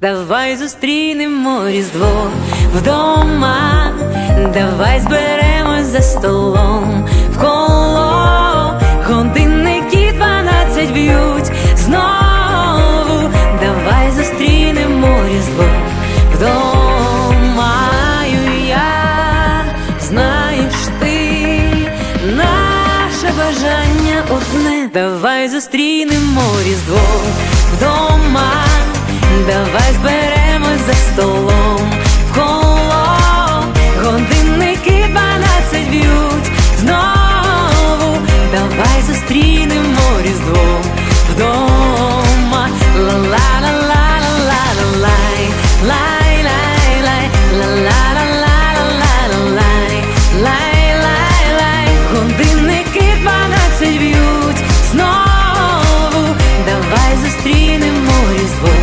Давай зустрінемо різдво вдома, давай зберемось за столом. В коло, годинники дванадцять б'ють знову, давай зустрінемо різдво вдома, я знаєш ти наше бажання одне, давай зустрінемо різдво вдома давай зберемось за столом. В коло, годинники дванадцять б'ють. Знову, давай зустрінемо різдво. Вдома. Ла-ла-ла-ла-ла-ла-лай, лай-лай-лай, лай, лай-лай-лай, годинники дванадцять б'ють. Знову, давай зустрінемо різдво.